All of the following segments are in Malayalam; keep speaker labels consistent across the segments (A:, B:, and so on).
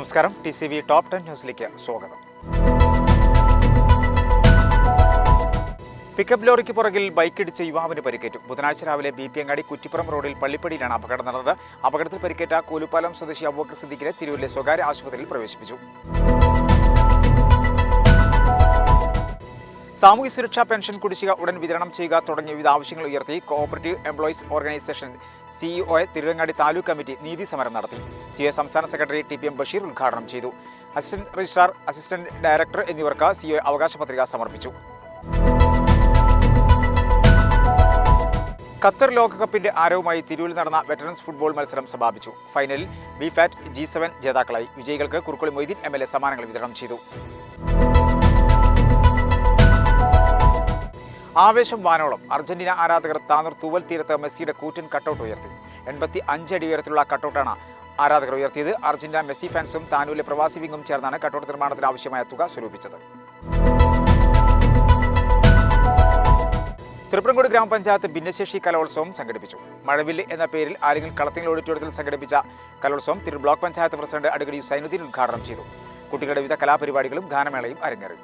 A: നമസ്കാരം. T C V top ten ന്യൂസിലേക്ക് സ്വാഗതം. പിക്കപ്പ് ലോറിക്ക് പുറകിൽ ബൈക്കിടിച്ച് യുവാവിന് പരിക്കേറ്റു. ബുധനാഴ്ച രാവിലെ ബി പി അങ്ങാടി കുറ്റിപ്പുറം റോഡിൽ പള്ളിപ്പടിയിലാണ് അപകടം നടന്നത്. അപകടത്തിൽ പരിക്കേറ്റ കൂലുപ്പാലം സ്വദേശി അബൂബക്കർ സിദ്ദിഖിനെ തിരൂരിലെ സ്വകാര്യ ആശുപത്രിയിൽ പ്രവേശിപ്പിച്ചു. സാമൂഹ്യ സുരക്ഷാ പെൻഷൻ കുടിശ്ശിക ഉടൻ വിതരണം ചെയ്യുക തുടങ്ങിയ വിവിധ ആവശ്യങ്ങൾ ഉയർത്തി കോഓപ്പറേറ്റീവ് എംപ്ലോയീസ് ഓർഗനൈസേഷൻ സിഇഒയെ തിരുവങ്ങാടി താലൂക്ക് കമ്മിറ്റി നീതി സമരം നടത്തി സിഒ സംസ്ഥാന secretary T P M Basheer ഉദ്ഘാടനം ചെയ്തു. അസിസ്റ്റന്റ് രജിസ്ട്രാർ അസിസ്റ്റന്റ് ഡയറക്ടർ എന്നിവർക്ക് സിഒ അവകാശ പത്രിക സമർപ്പിച്ചു. ഖത്തർ ലോകകപ്പിന്റെ ആരവുമായി തിരൂരിൽ നടന്ന വെറ്ററൻസ് ഫുട്ബോൾ മത്സരം സമാപിച്ചു. ഫൈനലിൽ ബി ഫാറ്റ് ജി സെവൻ ജേതാക്കളായി. വിജയികൾക്ക് Kurukkoli Moideen M L A സമ്മാനങ്ങൾ വിതരണം ചെയ്തു. ആവേശം വാനോളം അർജന്റീന ആരാധകർ താനൂർ തൂവൽ തീരത്ത് മെസ്സിയുടെ കൂറ്റൻ കട്ടൗട്ട് ഉയർത്തി. എൺപത്തി അഞ്ച് അടി ഉയരത്തിലുള്ള കട്ടൗട്ടാണ് ആരാധകർ ഉയർത്തിയത്. അർജന്റീന മെസ്സി ഫാൻസും താനൂരിലെ പ്രവാസി വിങ്ങും ചേർന്നാണ് കട്ടൗട്ട് നിർമ്മാണത്തിന് ആവശ്യമായ തുക സ്വരൂപിച്ചത്. തൃപ്രംകോട് ഗ്രാമപഞ്ചായത്ത് ഭിന്നശേഷി കലോത്സവം സംഘടിപ്പിച്ചു. മഴവില്ല് എന്ന പേരിൽ ആലിങ്ങൽ കളത്തിങ്ങൽ ഓഡിറ്റോറിയത്തിൽ സംഘടിപ്പിച്ച കലോത്സവം തിരു ബ്ലോക്ക് പഞ്ചായത്ത് പ്രസിഡന്റ് അടുക്കടി സൈനുദ്ദീൻ ഉദ്ഘാടനം ചെയ്തു. കുട്ടികളുടെ വിവിധ കലാപരിപാടികളും ഗാനമേളയും അരങ്ങേറി.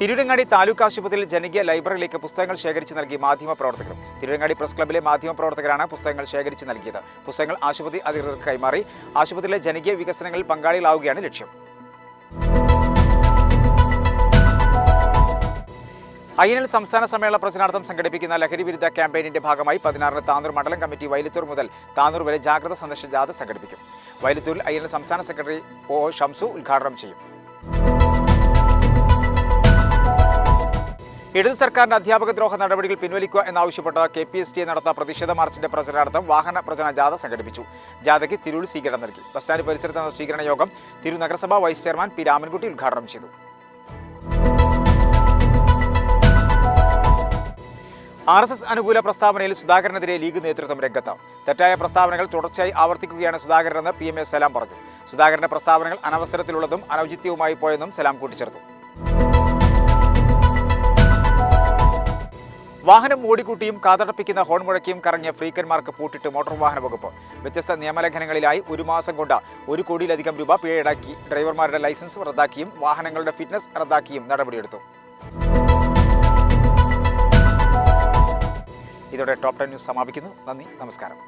A: തിരുരങ്ങാടി താലൂക്ക് ആശുപത്രിയിൽ ജനകീയ ലൈബ്രറിയിലേക്ക് പുസ്തകങ്ങൾ ശേഖരിച്ച് നൽകി മാധ്യമ പ്രവർത്തകർ തിരുരങ്ങാടി പ്രസ് ക്ലബ്ബിലെ മാധ്യമ പ്രവർത്തകരാണ് പുസ്തകങ്ങൾ ശേഖരിച്ച് നൽകിയത്. പുസ്തകങ്ങൾ ആശുപത്രി അധികൃതർക്ക് കൈമാറി. ആശുപത്രിയിലെ ജനകീയ വികസനങ്ങളിൽ പങ്കാളികളാവുകയാണ് ലക്ഷ്യം. ഐ എൻ എൽ സംസ്ഥാന സമ്മേളന പ്രചരണാർത്ഥം സംഘടിപ്പിക്കുന്ന ലഹരി വിരുദ്ധ ക്യാമ്പയിനിന്റെ ഭാഗമായി പതിനാറിന് താനൂർ മണ്ഡലം കമ്മിറ്റി വൈലത്തൂർ മുതൽ താനൂർ വരെ ജാഗ്രത സന്ദർശന ജാഥ സംഘടിപ്പിക്കും. വൈലത്തൂരിൽ ഐ എൻ എൽ സംസ്ഥാന സെക്രട്ടറി ഒ ഷംസു ഉദ്ഘാടനം ചെയ്യും. ഇടത് സർക്കാരിന്റെ അധ്യാപക ദ്രോഹ നടപടികൾ പിൻവലിക്കുക എന്നാവശ്യപ്പെട്ട് കെ പി എസ് ടി നടത്ത പ്രതിഷേധ മാർച്ചിന്റെ പ്രചരണാർത്ഥം വാഹന പ്രചരണ ജാഥ സംഘടിപ്പിച്ചു. ജാഥയ്ക്ക് തിരൂർ സ്വീകരണം നൽകി. ബസ് സ്റ്റാൻഡ് പരിസരത്ത് നടന്ന സ്വീകരണ യോഗം തിരു നഗരസഭാ വൈസ് ചെയർമാൻ പി രാമൻകുട്ടി ഉദ്ഘാടനം ചെയ്തു. ആർ എസ് എസ് അനുകൂല പ്രസ്താവനയിൽ സുധാകരനെതിരെ ലീഗ് നേതൃത്വം രംഗത്ത്. തെറ്റായ പ്രസ്താവനകൾ തുടർച്ചയായി ആവർത്തിക്കുകയാണ് സുധാകരനെന്ന് പി എം എ സലാം പറഞ്ഞു. സുധാകരന്റെ പ്രസ്താവനകൾ അനവസരത്തിലുള്ളതും അനൗചിത്യവുമായി പോയെന്നും സലാം കൂട്ടിച്ചേർത്തു. വാഹനം ഓടിക്കൂട്ടിയും കാതടപ്പിക്കുന്ന ഹോൺ മുഴക്കിയും കറങ്ങിയ ഫ്രീക്കന്മാർക്ക് പൂട്ടിട്ട് മോട്ടോർ വാഹന വകുപ്പ്. വ്യത്യസ്ത നിയമലംഘനങ്ങളിലായി ഒരു മാസം കൊണ്ട് ഒരു കോടിയിലധികം രൂപ പിഴ ഈടാക്കി ഡ്രൈവർമാരുടെ ലൈസൻസ് റദ്ദാക്കിയും വാഹനങ്ങളുടെ ഫിറ്റ്നസ് റദ്ദാക്കിയും നടപടിയെടുത്തു. ഇതോടെ ടോപ്പ് ടെൻ ന്യൂസ് സമാപിക്കുന്നു. നന്ദി നമസ്കാരം.